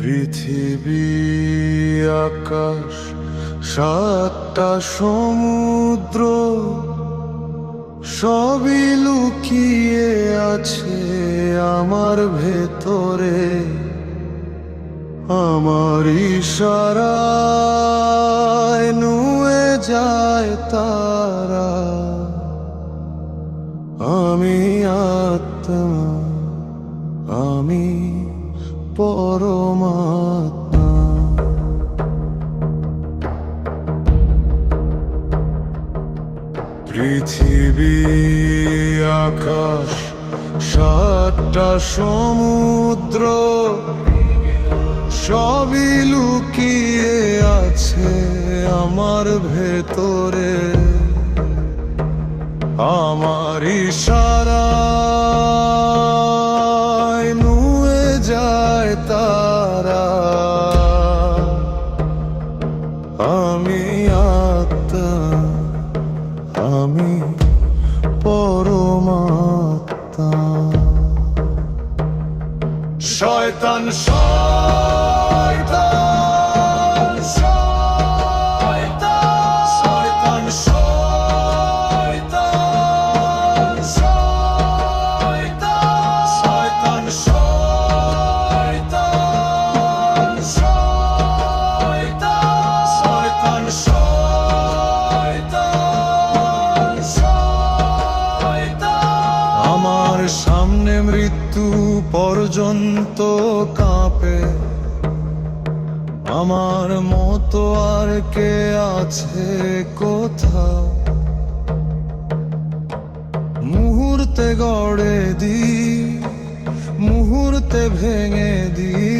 পৃথিবী, আকাশ, সাতটা সমুদ্র, সবই লুকিয়ে আছে আমার ভেতরে। আমার ইশারায় নুয়ে যায় তারা। আমি আত্মা। পরমাত্মা। পৃথিবী আকাশ সাতটা সমুদ্র সবই লুকিয়ে আছে আমার ভেতরে। আমার ইশারায় আমি আত্মা আমি সামনে মৃত্যু পর্যন্ত কাঁপে। আমার মতো আর কে আছে কোথাও? মুহূর্তে গড়ে দি মুহূর্তে ভেঙে দি আমি